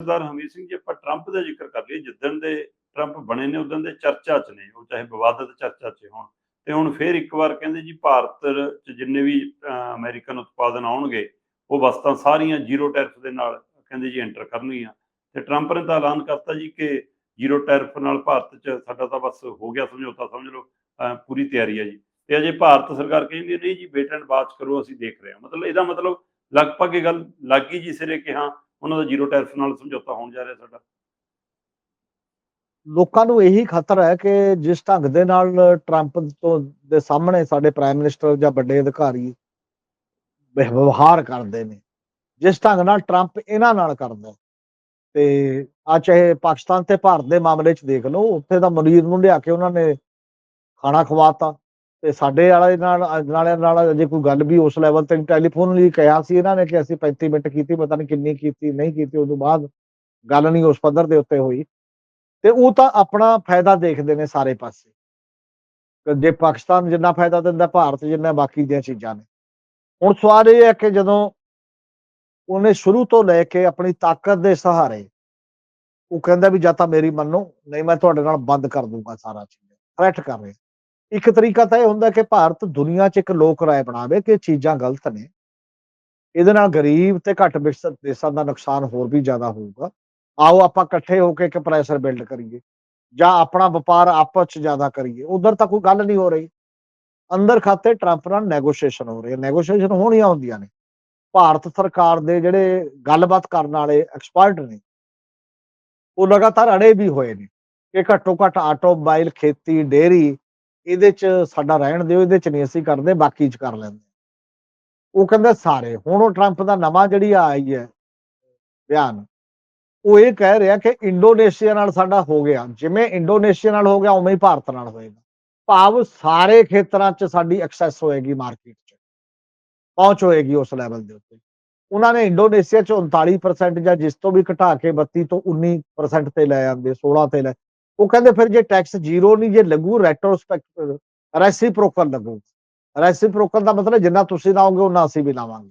ਸਰਦਾਰ ਹਮੀਰ ਸਿੰਘ ਜੀ ਆਪਾਂ ਟਰੰਪ ਦਾ ਜ਼ਿਕਰ ਕਰ ਲਈਏ। ਜਿੱਦਣ ਦੇ ਟਰੰਪ ਬਣੇ ਨੇ ਉਦੋਂ ਦੇ ਚਰਚਾ 'ਚ ਨੇ। ਉਹ ਚਾਹੇ ਵਿਵਾਦਤ ਚਰਚਾ 'ਚ ਹੋਣ। ਤੇ ਹੁਣ ਫੇਰ ਇੱਕ ਵਾਰ ਕਹਿੰਦੇ ਜੀ ਭਾਰਤ 'ਚ ਜਿੰਨੇ ਵੀ ਅਹ, ਅਮਰੀਕਨ ਉਤਪਾਦਨ ਆਉਣਗੇ ਉਹ ਵਸਤਾਂ ਸਾਰੀਆਂ ਜ਼ੀਰੋ ਟੈਰਿਫ ਦੇ ਨਾਲ ਕਹਿੰਦੇ ਜੀ ਐਂਟਰ ਕਰਨਗੀਆਂ। ਤੇ ਟਰੰਪ ਨੇ ਤਾਂ ਐਲਾਨ ਕਰਤਾ ਜੀ ਕਿ ਜ਼ੀਰੋ ਟੈਰਿਫ ਨਾਲ ਭਾਰਤ 'ਚ ਸਾਡਾ ਤਾਂ ਬਸ ਹੋ ਗਿਆ ਸਮਝੌਤਾ ਸਮਝ ਲਓ। ਪੂਰੀ ਤਿਆਰੀ ਹੈ ਜੀ। ਤੇ ਅਜੇ ਭਾਰਤ ਸਰਕਾਰ ਕਹਿੰਦੀ ਨਹੀਂ ਜੀ ਵੇਟ ਐਂਡ ਵਾਚ ਕਰੋ ਅਸੀਂ ਦੇਖ ਰਹੇ ਹਾਂ। ਮਤਲਬ ਇਹਦਾ ਮਤਲਬ ਲਗਭਗ ਇਹ ਗੱਲ ਲੱਗੀ ਜੀ ਸਿਰੇ ਕਿ ਹਾਂ ਉਹਨਾਂ ਦਾ ਜ਼ੀਰੋ ਟੈਰਿਫ ਨਾਲ ਸਮਝੌਤਾ ਹੋਣ ਜਾ ਰਿਹਾ ਸਾਡਾ। ਲੋਕਾਂ ਨੂੰ ਇਹੀ ਖਤਰਾ ਹੈ ਕਿ ਜਿਸ ਢੰਗ ਦੇ ਨਾਲ ਟਰੰਪ ਤੋਂ ਦੇ ਸਾਹਮਣੇ ਸਾਡੇ ਪ੍ਰਾਈਮ ਮਿਨਿਸਟਰ ਜਾਂ ਵੱਡੇ ਅਧਿਕਾਰੀ ਵਿਵਹਾਰ ਕਰਦੇ ਨੇ, ਜਿਸ ਢੰਗ ਨਾਲ ਟਰੰਪ ਇਹਨਾਂ ਨਾਲ ਕਰਦਾ ਤੇ ਆ ਚਾਹੇ ਪਾਕਿਸਤਾਨ ਤੇ ਭਾਰਤ ਦੇ ਮਾਮਲੇ 'ਚ ਦੇਖ ਲਓ, ਉੱਥੇ ਦਾ ਮਰੀਜ਼ ਨੂੰ ਲਿਆ ਕੇ ਉਹਨਾਂ ਨੇ ਖਾਣਾ ਖਵਾਤਾ। ਤੇ ਸਾਡੇ ਵਾਲੇ ਨਾਲ ਨਾਲੇ ਨਾਲ ਜੇ ਕੋਈ ਗੱਲ ਵੀ ਉਸ ਲੈਵਲ ਤੇ ਟੈਲੀਫੋਨ ਲਈ ਕਿਹਾ ਸੀ ਇਹਨਾਂ ਨੇ ਕਿ ਅਸੀਂ 35 ਮਿੰਟ ਕੀਤੀ, ਪਤਾ ਨਹੀਂ ਕਿੰਨੀ ਕੀਤੀ, ਨਹੀਂ ਕੀਤੀ ਉਸ ਤੋਂ ਬਾਅਦ ਗੱਲ ਨਹੀਂ ਉਸ ਪੱਧਰ ਦੇ ਉੱਤੇ ਹੋਈ। ਤੇ ਉਹ ਤਾਂ ਆਪਣਾ ਫਾਇਦਾ ਦੇਖਦੇ ਨੇ ਸਾਰੇ ਪਾਸੇ। ਜੇ ਪਾਕਿਸਤਾਨ ਜਿੰਨਾ ਫਾਇਦਾ ਦਿੰਦਾ, ਭਾਰਤ ਜਿੰਨਾ ਬਾਕੀ ਦੀਆਂ ਚੀਜ਼ਾਂ ਨੇ। ਹੁਣ ਸਵਾਲ ਇਹ ਹੈ ਕਿ ਜਦੋਂ ਉਹਨੇ ਸ਼ੁਰੂ ਤੋਂ ਲੈ ਕੇ ਆਪਣੀ ਤਾਕਤ ਦੇ ਸਹਾਰੇ ਉਹ ਕਹਿੰਦਾ ਵੀ ਜਾਂ ਤਾਂ ਮੇਰੀ ਮੰਨੋ, ਨਹੀਂ ਮੈਂ ਤੁਹਾਡੇ ਨਾਲ ਬੰਦ ਕਰ ਦੂੰਗਾ ਸਾਰਾ ਚੀਜ਼। ਥ੍ਰੈਟ ਕਰ ਰਿਹਾ। ਇੱਕ ਤਰੀਕਾ ਤਾਂ ਇਹ ਹੁੰਦਾ ਕਿ ਭਾਰਤ ਦੁਨੀਆ 'ਚ ਇੱਕ ਲੋਕ ਰਾਏ ਬਣਾਵੇ ਕਿ ਚੀਜ਼ਾਂ ਗਲਤ ਨੇ। ਇਹਦੇ ਨਾਲ ਗਰੀਬ ਤੇ ਘੱਟ ਵਿਕਸਿਤ ਦੇਸ਼ਾਂ ਦਾ ਨੁਕਸਾਨ ਹੋਰ ਵੀ ਜ਼ਿਆਦਾ ਹੋਊਗਾ। ਆਓ ਆਪਾਂ ਇਕੱਠੇ ਹੋ ਕੇ ਇੱਕ ਪ੍ਰੈਸ਼ਰ ਬਿਲਡ ਕਰੀਏ। ਜਾਂ ਆਪਣਾ ਵਪਾਰ ਆਪਸ ਚ ਜ਼ਿਆਦਾ ਕਰੀਏ। ਉਧਰ ਤਾਂ ਕੋਈ ਗੱਲ ਨਹੀਂ ਹੋ ਰਹੀ। ਅੰਦਰ ਖਾਤੇ ਟਰੰਪ ਨਾਲ ਨੈਗੋਸ਼ੀਏਸ਼ਨ ਹੋ ਰਹੀ ਹੈ। ਨੈਗੋਸ਼ੀਏਸ਼ਨ ਹੋਣੀਆਂ ਹੁੰਦੀਆਂ ਨੇ। ਭਾਰਤ ਸਰਕਾਰ ਦੇ ਜਿਹੜੇ ਗੱਲਬਾਤ ਕਰਨ ਵਾਲੇ ਐਕਸਪਰਟ ਨੇ, ਉਹ ਲਗਾਤਾਰ ਅੜੇ ਵੀ ਹੋਏ ਨੇ ਕਿ ਘੱਟੋ ਘੱਟ ਆਟੋਮੋਬਾਈਲ ਖੇਤੀ, ਡੇਅਰੀ ਇਹਦੇ ਚ ਸਾਡਾ ਰਹਿਣ ਦਿਓ, ਇਹਦੇ ਚ ਨਹੀਂ ਅਸੀਂ ਕਰਦੇ, ਬਾਕੀ ਚ ਕਰ ਲੈਂਦੇ ਉਹ ਕਹਿੰਦਾ, ਸਾਰੇ। ਹੁਣ ਉਹ ਟਰੰਪ ਦਾ ਨਵਾਂ ਜਿਹੜੀ ਆਈ ਹੈ ਬਿਆਨ, ਉਹ ਇਹ ਕਹਿ ਰਿਹਾ ਕਿ ਇੰਡੋਨੇਸ਼ੀਆ ਨਾਲ ਸਾਡਾ ਹੋ ਗਿਆ। ਜਿਵੇਂ ਇੰਡੋਨੇਸ਼ੀਆ ਨਾਲ ਹੋ ਗਿਆ, ਉਵੇਂ ਹੀ ਭਾਰਤ ਨਾਲ ਹੋਏਗਾ। ਭਾਵ ਸਾਰੇ ਖੇਤਰਾਂ 'ਚ ਸਾਡੀ ਐਕਸੈਸ ਹੋਏਗੀ ਮਾਰਕੀਟ 'ਚ। ਪਹੁੰਚ ਹੋਏਗੀ ਉਸ ਲੈਵਲ ਦੇ ਉੱਤੇ। ਉਹਨਾਂ ਨੇ ਇੰਡੋਨੇਸ਼ੀਆ 'ਚ 39% ਜਾਂ ਜਿਸ ਤੋਂ ਵੀ ਘਟਾ ਕੇ 32 ਤੋਂ 19% ਤੇ ਲੈ ਆਂਦੇ 16 ਤੇ ਲੈ ਉਹ ਕਹਿੰਦੇ ਫਿਰ ਜੇ ਟੈਕਸ ਜ਼ੀਰੋ ਨਹੀਂ, ਜੇ ਲੱਗੂ ਰੈਟਰੋਸਪੈਕਟ ਰੈਸਿਪਰੋਕਲ ਲੱਗੂ। ਰੈਸਿਪਰੋਕਲ ਦਾ ਮਤਲਬ ਜਿੰਨਾ ਤੁਸੀਂ ਲਾਓਗੇ ਉਹਨਾਂ ਅਸੀਂ ਵੀ ਲਾਵਾਂਗੇ।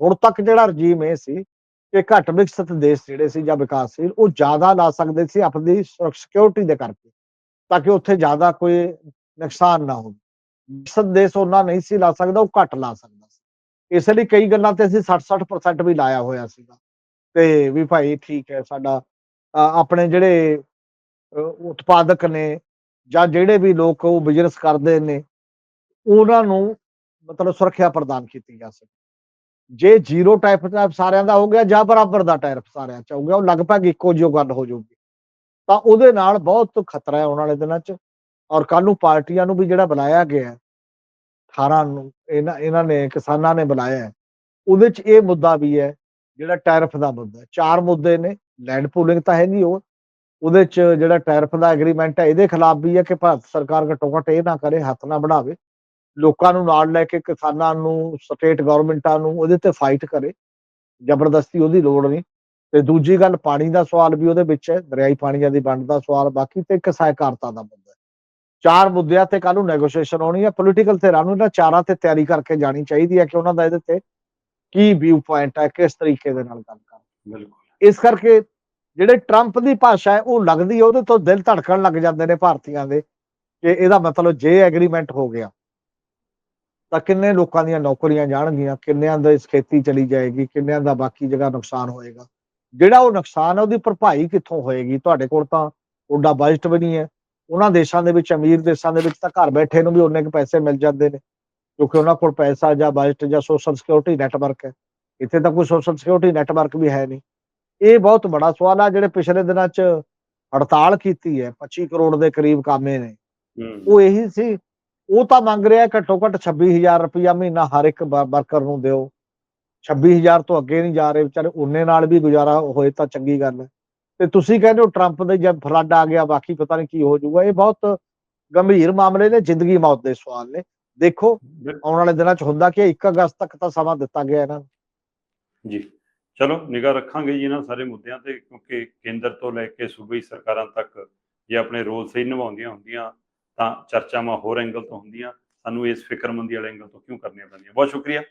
ਹੁਣ ਤੱਕ ਜਿਹੜਾ ਰਜੀਮ ਇਹ ਸੀ ਕਿ ਘੱਟ ਵਿਕਸਿਤ ਦੇਸ਼ ਜਿਹੜੇ ਸੀ ਜਾਂ ਵਿਕਾਸਸ਼ੀਲ, ਉਹ ਜ਼ਿਆਦਾ ਲਾ ਸਕਦੇ ਸੀ ਆਪਣੀ ਸਿਕਿਉਰਿਟੀ ਦੇ ਕਰਕੇ, ਤਾਂ ਕਿ ਉੱਥੇ ਜ਼ਿਆਦਾ ਕੋਈ ਨੁਕਸਾਨ ਨਾ ਹੋਵੇ। ਵਿਕਸਿਤ ਦੇਸ਼ ਉਹਨਾਂ ਨਹੀਂ ਸੀ ਲਾ ਸਕਦਾ, ਉਹ ਘੱਟ ਲਾ ਸਕਦਾ ਸੀ। ਇਸ ਲਈ ਕਈ ਗੱਲਾਂ ਤੇ ਅਸੀਂ 60-60% ਵੀ ਲਾਇਆ ਹੋਇਆ ਸੀਗਾ। ਤੇ ਵੀ ਭਾਈ ਠੀਕ ਹੈ ਸਾਡਾ ਆਪਣੇ ਜਿਹੜੇ ਉਤਪਾਦਕ ਨੇ ਜਾਂ ਜਿਹੜੇ ਵੀ ਲੋਕ ਉਹ ਬਿਜ਼ਨਸ ਕਰਦੇ ਨੇ ਉਹਨਾਂ ਨੂੰ ਮਤਲਬ ਸੁਰੱਖਿਆ ਪ੍ਰਦਾਨ ਕੀਤੀ ਜਾ ਸਕੇ। ਜੇ ਜ਼ੀਰੋ ਟਾਈਪ ਦਾ ਸਾਰਿਆਂ ਦਾ ਹੋ ਗਿਆ ਜਾਂ ਬਰਾਬਰ ਦਾ ਟਾਇਰ ਸਾਰਿਆਂ ਚ ਹੋ ਗਿਆ ਉਹ ਲਗਭਗ ਇੱਕੋ ਜਿਹੀ ਗੱਲ ਹੋ ਜਾਊਗੀ। ਤਾਂ ਉਹਦੇ ਨਾਲ ਬਹੁਤ ਖਤਰਾ ਹੈ ਆਉਣ ਵਾਲੇ ਦਿਨਾਂ ਚ ਔਰ ਕੱਲ ਨੂੰ ਪਾਰਟੀਆਂ ਨੂੰ ਵੀ ਜਿਹੜਾ ਬੁਲਾਇਆ ਗਿਆ ਹੈ, 18 ਨੂੰ ਇਹਨਾਂ ਇਹਨਾਂ ਨੇ ਕਿਸਾਨਾਂ ਨੇ ਬੁਲਾਇਆ ਉਹਦੇ ਚ ਇਹ ਮੁੱਦਾ ਵੀ ਹੈ ਜਿਹੜਾ ਟੈਰਫ ਦਾ ਮੁੱਦਾ ਚਾਰ ਮੁੱਦੇ ਨੇ ਲੈਂਡ ਪੂਲਿੰਗ ਤਾਂ ਹੈਗੀ ਉਹ ਉਹਦੇ ਚ ਜਿਹੜਾ ਟੈਰਿਫ ਦਾ ਐਗਰੀਮੈਂਟ ਹੈ ਇਹਦੇ ਖਿਲਾਫ ਵੀ ਹੈ ਕਿ ਭਾਰਤ ਸਰਕਾਰ ਘੱਟੋ ਘੱਟ ਇਹ ਨਾ ਕਰੇ ਹੱਥ ਨਾ बढ़ाਵੇ ਲੋਕਾਂ ਨੂੰ ਨਾਲ ਲੈ ਕੇ ਕਿਸਾਨਾਂ ਨੂੰ ਸਟੇਟ ਗਵਰਨਮੈਂਟਾਂ ਨੂੰ ਉਹਦੇ ਤੇ ਫਾਈਟ ਕਰੇ। ਜ਼ਬਰਦਸਤੀ ਉਹਦੀ ਲੋੜ ਨਹੀਂ। ਤੇ ਦੂਜੀ ਗੱਲ ਪਾਣੀ ਦਾ ਸਵਾਲ ਵੀ ਉਹਦੇ ਵਿੱਚ ਹੈ ਦਰਿਆਈ ਪਾਣੀਆਂ ਦੀ ਵੰਡ ਦਾ ਸਵਾਲ ਬਾਕੀ ਤੇ ਇੱਕ ਸਹਿਕਾਰਤਾ ਦਾ ਮੁੱਦਾ ਹੈ। ਚਾਰ ਮੁੱਦਿਆਂ ਤੇ ਕੱਲ ਨੂੰ ਨੈਗੋਸ਼ੀਏਸ਼ਨ ਹੋਣੀ ਹੈ। ਪੋਲੀਟੀਕਲ ਧਿਰਾਂ ਨੂੰ ਇਹਨਾਂ ਚਾਰਾਂ ਤੇ ਤਿਆਰੀ ਕਰਕੇ ਜਾਣੀ ਚਾਹੀਦੀ ਹੈ ਕਿ ਉਹਨਾਂ ਦਾ ਇਹਦੇ ਤੇ ਕੀ ਵਿਊ ਪੁਆਇੰਟ ਹੈ ਕਿਸ ਤਰੀਕੇ ਦੇ ਨਾਲ ਗੱਲ ਕਰਨੀ ਬਿਲਕੁਲ। ਇਸ ਕਰਕੇ ਜਿਹੜੇ ਟਰੰਪ ਦੀ ਭਾਸ਼ਾ ਹੈ, ਉਹ ਲੱਗਦੀ ਹੈ, ਉਹਦੇ ਤੋਂ ਦਿਲ ਧੜਕਣ ਲੱਗ ਜਾਂਦੇ ਨੇ ਭਾਰਤੀਆਂ ਦੇ ਕਿ ਇਹਦਾ ਮਤਲਬ ਜੇ ਐਗਰੀਮੈਂਟ ਹੋ ਗਿਆ, ਤਾਂ ਕਿੰਨੇ ਲੋਕਾਂ ਦੀਆਂ ਨੌਕਰੀਆਂ ਜਾਣਗੀਆਂ, ਕਿੰਨਿਆਂ ਦਾ ਇਸ ਖੇਤੀ ਚਲੀ ਜਾਏਗੀ, ਕਿੰਨਿਆਂ ਦਾ ਬਾਕੀ ਜਗ੍ਹਾ ਨੁਕਸਾਨ ਹੋਏਗਾ। ਜਿਹੜਾ ਉਹ ਨੁਕਸਾਨ ਹੈ, ਉਹਦੀ ਭਰਪਾਈ ਕਿੱਥੋਂ ਹੋਏਗੀ? ਤੁਹਾਡੇ ਕੋਲ ਤਾਂ ਉਹਦਾ ਬਜਟ ਵੀ ਨਹੀਂ ਹੈ। ਉਹਨਾਂ ਦੇਸ਼ਾਂ ਦੇ ਵਿੱਚ, ਅਮੀਰ ਦੇਸ਼ਾਂ ਦੇ ਵਿੱਚ ਤਾਂ ਘਰ ਬੈਠੇ ਨੂੰ ਵੀ ਉਹਨੇ ਕੁ ਪੈਸੇ ਮਿਲ ਜਾਂਦੇ ਨੇ, ਕਿਉਂਕਿ ਉਹਨਾਂ ਕੋਲ ਪੈਸਾ ਜਾਂ ਬਜਟ ਜਾਂ ਸੋਸ਼ਲ ਸਿਕਿਉਰਿਟੀ ਨੈਟਵਰਕ ਹੈ। ਇੱਥੇ ਤਾਂ ਕੋਈ ਸੋਸ਼ਲ ਸਿਕਿਉਰਿਟੀ ਨੈਟਵਰਕ ਵੀ ਹੈ ਨਹੀਂ। ਇਹ ਬਹੁਤ ਬੜਾ ਸਵਾਲ ਆ ਜਿਹੜੇ ਪਿਛਲੇ ਦਿਨਾਂ 'ਚ ਹੜਤਾਲ ਕੀਤੀ ਹੈ 25 ਕਰੋੜ ਦੇ ਕਰੀਬ ਕਾਮੇ ਨੇ। ਉਹ ਇਹੀ ਸੀ ਉਹ ਤਾਂ ਮੰਗ ਰਿਹਾ ਘੱਟੋ ਘੱਟ 26000 ਰੁਪਇਆ ਮਹੀਨਾ ਹਰ ਇੱਕ ਵਰਕਰ ਨੂੰ ਦਿਓ। 26000 ਤੋਂ ਅੱਗੇ ਨਹੀਂ ਜਾ ਰਹੇ ਵਿਚਾਰੇ ਉਹਨੇ ਨਾਲ ਵੀ ਗੁਜ਼ਾਰਾ ਹੋਏ ਤਾਂ ਚੰਗੀ ਗੱਲ। ਹੈ ਤੇ ਤੁਸੀਂ ਕਹਿੰਦੇ ਹੋ ਟਰੰਪ ਦੇ ਜਦ ਫਲੱਡ ਆ ਗਿਆ ਬਾਕੀ ਪਤਾ ਨਹੀਂ ਕੀ ਹੋ ਜਾਊਗਾ। ਇਹ ਬਹੁਤ ਗੰਭੀਰ ਮਾਮਲੇ ਨੇ ਜ਼ਿੰਦਗੀ ਮੌਤ ਦੇ ਸਵਾਲ ਨੇ। ਦੇਖੋ ਆਉਣ ਵਾਲੇ ਦਿਨਾਂ 'ਚ ਹੁੰਦਾ ਕਿ 1 ਅਗਸਤ ਤੱਕ ਤਾਂ ਸਮਾਂ ਦਿੱਤਾ ਗਿਆ ਇਹਨਾਂ ਨੂੰ। ਜੀ। ਚਲੋ, ਨਿਗਾਹ ਰੱਖਾਂਗੇ ਜੀ ਇਹਨਾਂ ਸਾਰੇ ਮੁੱਦਿਆਂ ਤੇ, ਕਿਉਂਕਿ ਕੇਂਦਰ ਤੋਂ ਲੈ ਕੇ ਸੂਬਈ ਸਰਕਾਰਾਂ ਤੱਕ ਜੇ ਆਪਣੇ ਰੋਲ ਸਹੀ ਨਿਭਾਉਂਦੀਆਂ ਹੁੰਦੀਆਂ, ਤਾਂ ਚਰਚਾਵਾਂ ਹੋਰ ਐਂਗਲ ਤੋਂ ਹੁੰਦੀਆਂ। ਸਾਨੂੰ ਇਸ ਫਿਕਰਮੰਦੀ ਵਾਲੇ ਐਂਗਲ ਤੋਂ ਕਿਉਂ ਕਰਨੀਆਂ ਪੈਂਦੀਆਂ? ਬਹੁਤ ਸ਼ੁਕਰੀਆ।